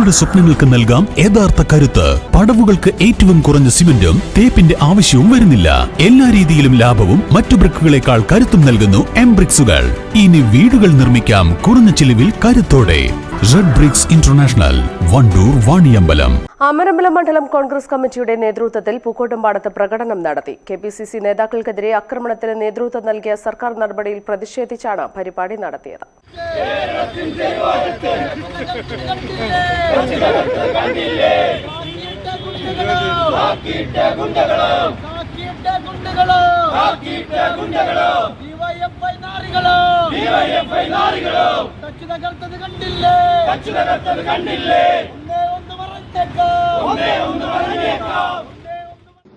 നിങ്ങളുടെ സ്വപ്നങ്ങൾക്ക് നൽകാം യഥാർത്ഥ കരുത്ത്. പടവുകൾക്ക് ഏറ്റവും കുറഞ്ഞ സിമന്റും തേപ്പിന്റെ ആവശ്യവും വരുന്നില്ല. എല്ലാ രീതിയിലും ലാഭവും മറ്റു ബ്രിക്കുകളെക്കാൾ കരുത്തും നൽകുന്നു എംബ്രിക്സുകൾ. ഇനി വീടുകൾ നിർമ്മിക്കാം. കുറഞ്ഞ ചിലവിൽ കരുത്തോടെ. Red bricks international Wandoor Vaniyambalam Amarambalam മണ്ഡലം കോൺഗ്രസ് കമ്മിറ്റിയുടെ നേതൃത്വത്തിൽ പൂക്കോട്ടുംപാടത്ത് പ്രകടനം നടത്തി. കെ പി സി സി നേതാക്കൾക്കെതിരെ ആക്രമണത്തിന് നേതൃത്വം നൽകിയ സർക്കാർ നടപടിയിൽ പ്രതിഷേധിച്ചാണ് പരിപാടി നടത്തിയത്. ഡിവൈഎഫ്ഐ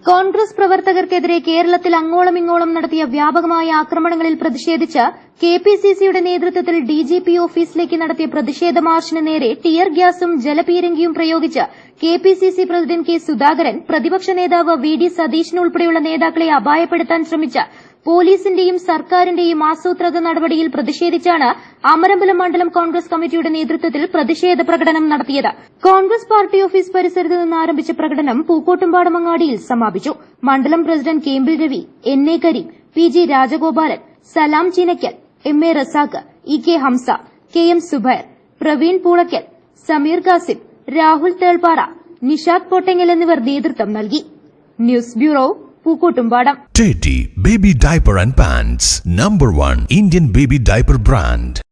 കോൺഗ്രസ് പ്രവർത്തകർക്കെതിരെ കേരളത്തിൽ അങ്ങോളം ഇങ്ങോളം നടത്തിയ വ്യാപകമായ ആക്രമണങ്ങളിൽ പ്രതിഷേധിച്ച് കെ പി സി സിയുടെ നേതൃത്വത്തിൽ ഡിജിപി ഓഫീസിലേക്ക് നടത്തിയ പ്രതിഷേധ മാർച്ചിന് നേരെ ടിയർ ഗ്യാസും ജലപീരങ്കിയും പ്രയോഗിച്ച് K P C C president K Sudhakaran പ്രതിപക്ഷ നേതാവ് വി ഡി സതീശൻ ഉൾപ്പെടെയുള്ള നേതാക്കളെ അപായപ്പെടുത്താൻ ശ്രമിച്ച പോലീസിന്റെയും സർക്കാരിന്റെയും ആസൂത്രിത നടപടിയിൽ പ്രതിഷേധിച്ചാണ് അമരമ്പലം മണ്ഡലം കോൺഗ്രസ് കമ്മിറ്റിയുടെ നേതൃത്വത്തിൽ പ്രതിഷേധ പ്രകടനം നടത്തിയത്. കോൺഗ്രസ് പാർട്ടി ഓഫീസ് പരിസരത്ത് നിന്ന് ആരംഭിച്ച പ്രകടനം പൂക്കോട്ടുംപാടമങ്ങാടിയിൽ സമാപിച്ചു. മണ്ഡലം president Kembil Ravi N A Kareem P G Rajagopalan Salam Cheenakkal M A Razak E K Hamsa K M Subair Praveen Poolakkal Sameer Kasim Rahul Thelpara Nishad Pottengal എന്നിവർ നേതൃത്വം നൽകി. News bureau Pookkottumpadam Baby Diaper and Pants, number one Indian baby diaper brand.